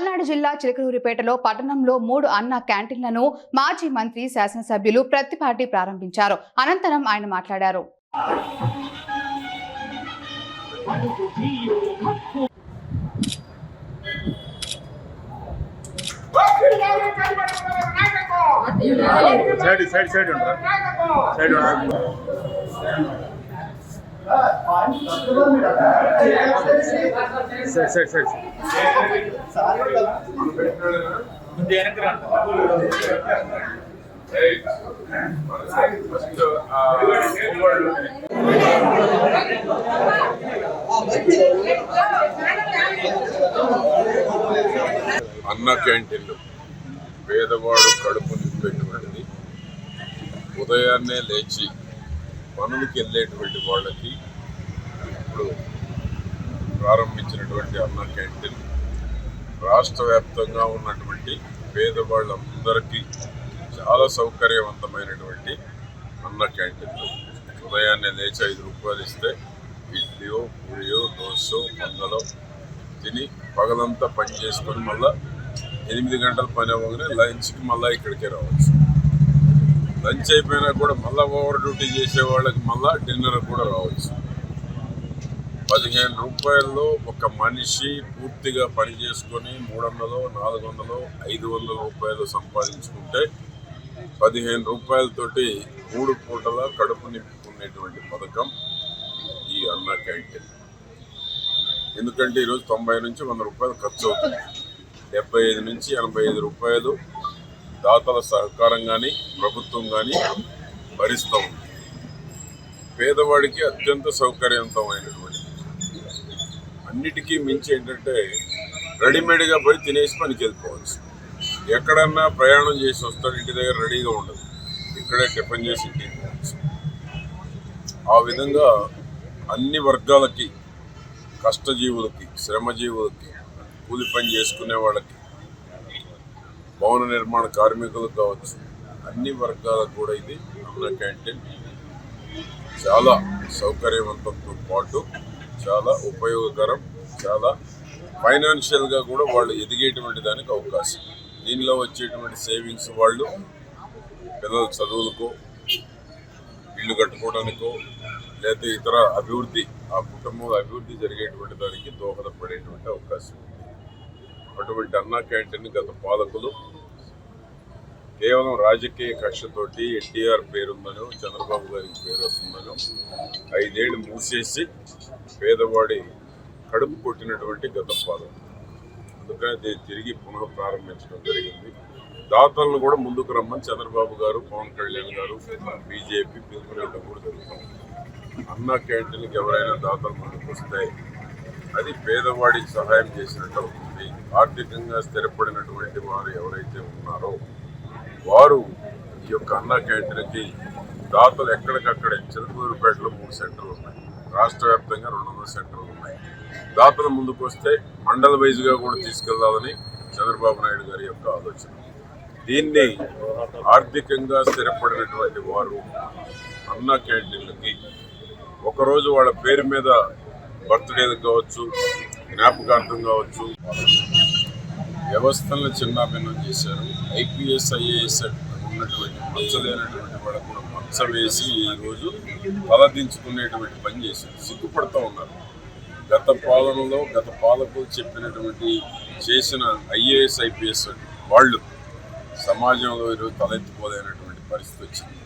పల్నాడు జిల్లా చిలకలూరిపేటలో పట్టణంలో మూడు అన్న క్యాంటీన్లను మాజీ మంత్రి శాసనసభ్యులు ప్రతిపాటి ప్రారంభించారు. అనంతరం ఆయన మాట్లాడారు. సైడ్ సైడ్ సైడ్ అన్న క్యాంటీన్లు పేదవాడు కడుపు నింపేటువంటిది ఉదయాన్నే లేచి పనులకి వెళ్ళేటువంటి వాళ్ళకి ఇప్పుడు ప్రారంభించినటువంటి అన్న క్యాంటీన్ రాష్ట్ర వ్యాప్తంగా ఉన్నటువంటి పేదవాళ్ళందరికీ చాలా సౌకర్యవంతమైనటువంటి అన్న క్యాంటీన్లు. ఉదయాన్నే లేచి ఐదు రూపాయలు ఇస్తే ఇడ్లీయో పూరియో దోశ పొంగలో తిని పగలంతా పని చేసుకొని మళ్ళీ ఎనిమిది గంటల పని అవ్వగానే లంచ్కి మళ్ళీ ఇక్కడికే రావచ్చు. లంచ్ అయిపోయినా కూడా మళ్ళీ ఓవర్ డ్యూటీ చేసే వాళ్ళకి మళ్ళీ డిన్నర్ కూడా రావచ్చు. పదిహేను రూపాయల్లో ఒక మనిషి పూర్తిగా పని చేసుకొని మూడు వందలు నాలుగు వందలు ఐదు వందల రూపాయలు సంపాదించుకుంటే పదిహేను రూపాయలతోటి మూడు పూటల కడుపు నింపుకునేటువంటి పథకం ఈ అన్న క్యాంటీన్. ఎందుకంటే ఈరోజు తొంభై నుంచి వంద రూపాయలు ఖర్చు అవుతుంది డెబ్బై ఐదు నుంచి ఎనభై ఐదు రూపాయలు దాతల సహకారం కానీ ప్రభుత్వం కానీ భరిస్తూ. ఉంది పేదవాడికి అత్యంత సౌకర్యవంతమైనటువంటి అన్నిటికీ మించి ఏంటంటే రెడీమేడ్గా పోయి తినేసి పనికి వెళ్ళిపోవచ్చు ఎక్కడన్నా ప్రయాణం చేసి వస్తాడు ఇంటి దగ్గర రెడీగా ఉండదు. ఇక్కడే టిఫిన్ చేసి ఇంటికి పోవచ్చు. ఆ విధంగా అన్ని వర్గాలకి కష్టజీవులకి శ్రమజీవులకి కూలి పని చేసుకునే వాళ్ళకి భవన నిర్మాణ కార్మికులకు కావచ్చు అన్ని వర్గాలకు కూడా ఇది అన్న క్యాంటీన్ చాలా సౌకర్యవంతంతో పాటు చాలా ఉపయోగకరం చాలా ఫైనాన్షియల్గా కూడా వాళ్ళు ఎదిగేటువంటి దానికి అవకాశం. దీనిలో వచ్చేటువంటి సేవింగ్స్ వాళ్ళు పిల్లల చదువులకో ఇల్లు కట్టుకోవడానికో లేదా ఇతర అభివృద్ధి ఆ కుటుంబం అభివృద్ధి జరిగేటువంటి దానికి దోహదపడేటువంటి అవకాశం ఉంది. అటువంటి అన్నా క్యాంటీన్ గత పాలకులు కేవలం రాజకీయ కక్షతోటి ఎన్టీఆర్ పేరుందనో చంద్రబాబు గారికి పేరు వస్తుందనో ఐదేళ్ళు మూసేసి పేదవాడి కడుపు కొట్టినటువంటి గత పాలన అందుకని దీన్ని తిరిగి పునః ప్రారంభించడం జరిగింది. దాతలను కూడా ముందుకు రమ్మని చంద్రబాబు గారు పవన్ కళ్యాణ్ గారు బీజేపీ పిలుపునివ్వడం కూడా జరుగుతుంది. అన్న క్యాంటీన్కి ఎవరైనా దాతలు ముందుకు వస్తే అది పేదవాడికి సహాయం చేసినట్టు అవుతుంది. ఆర్థికంగా స్థిరపడినటువంటి వారు ఎవరైతే ఉన్నారో వారు ఈ యొక్క అన్న క్యాంటీన్కి దాతలు ఎక్కడికక్కడే చిలకూరుపేటలో మూడు సెంటర్లు ఉన్నాయి. రాష్ట్ర వ్యాప్తంగా రెండు వందల సెంటర్లు ఉన్నాయి. దాతలు ముందుకు వస్తే మండల వైజ్గా కూడా తీసుకెళ్ళాలని చంద్రబాబు నాయుడు గారి యొక్క ఆలోచన. దీన్ని ఆర్థికంగా స్థిరపడినటువంటి వారు అన్న క్యాంటీన్లకి ఒకరోజు వాళ్ళ పేరు మీద బర్త్డేలు కావచ్చు జ్ఞాపకార్థం కావచ్చు వ్యవస్థలను చిన్నాభిన్నం చేశారు. ఐపీఎస్ ఐఏఎస్ ఉన్నటువంటి మచ్చలేనటువంటి వాళ్ళకు కూడా మచ్చ వేసి ఈరోజు తలదించుకునేటువంటి పని చేశారు. సిగ్గుపడుతూ ఉన్నారు. గత పాలనలో గత పాలకులు చెప్పినటువంటి చేసిన ఐఏఎస్ ఐపీఎస్ వాళ్ళు సమాజంలో ఈరోజు తలెత్తుకోలేనటువంటి పరిస్థితి వచ్చింది.